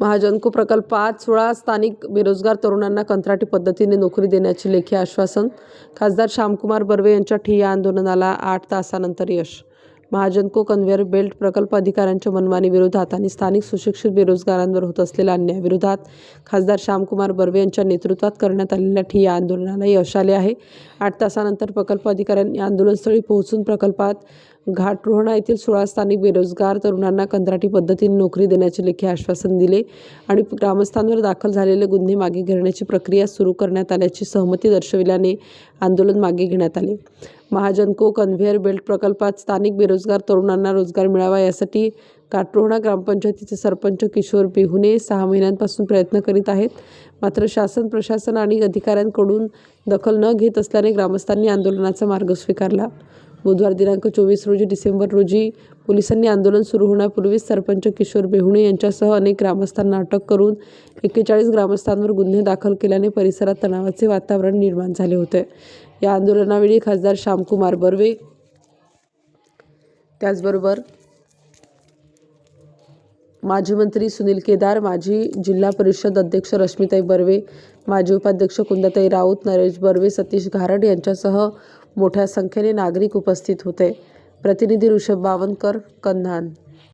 महाजनको प्रकल्प आज सोळा स्थानिक बेरोजगार तरुणांना कंत्राटी पद्धतीने नोकरी देण्याचे लेखी आश्वासन. खासदार श्यामकुमार बर्वे यांच्या ठिय्या आंदोलनाला आठ तासानंतर यश. महाजनको कन्व्हेअर बेल्ट प्रकल्प अधिकाऱ्यांच्या मनमानी विरोधात आणि स्थानिक सुशिक्षित बेरोजगारांवर होत असलेल्या अन्यायाविरोधात खासदार श्यामकुमार बर्वे यांच्या नेतृत्वात करण्यात आलेल्या ठिय्या आंदोलनाला यश आले आहे. आठ तासानंतर प्रकल्प अधिकाऱ्यांनी आंदोलनस्थळी पोहोचून प्रकल्पात घाटरोहणा येथील सोळा स्थानिक बेरोजगार तरुणांना कंत्राटी पद्धतीने नोकरी देण्याचे लेखी आश्वासन दिले आणि ग्रामस्थांवर दाखल झालेले गुन्हे मागे घेण्याची प्रक्रिया सुरू करण्यात आल्याची सहमती दर्शविल्याने आंदोलन मागे घेण्यात आले. महाजनको कन्व्हेअर बेल्ट प्रकल्पात स्थानिक बेरोजगार तरुणांना रोजगार मिळावा यासाठी काटरोहणा ग्रामपंचायतीचे सरपंच किशोर बिहुने सहा महिन्यांपासून प्रयत्न करीत आहेत. मात्र शासन प्रशासन आणि अधिकाऱ्यांकडून दखल न घेत असल्याने ग्रामस्थांनी आंदोलनाचा मार्ग स्वीकारला. बुधवार दिनांक चोवीस रोजी डिसेंबर रोजी पोलिसांनी आंदोलन सुरू होण्यापूर्वीच सरपंच किशोर बेहुणे यांच्यासह अनेक ग्रामस्थांना अटक करून एक्केचाळीस ग्रामस्थांवर गुन्हे दाखल केल्याने परिसरात तणावाचे वातावरण निर्माण झाले होते. या आंदोलनावेळी खासदार श्यामकुमार बर्वे त्याचबरोबर माजी मंत्री सुनील केदार माजी जिल्हा परिषद अध्यक्ष रश्मिताई बर्वे माजी उपाध्यक्ष कुंदाताई राऊत नरेश बर्वे सतीश घारड यांच्यासह मोठ्या संख्येने नागरिक उपस्थित होते. प्रतिनिधी ऋषभ बावनकर कन्हान.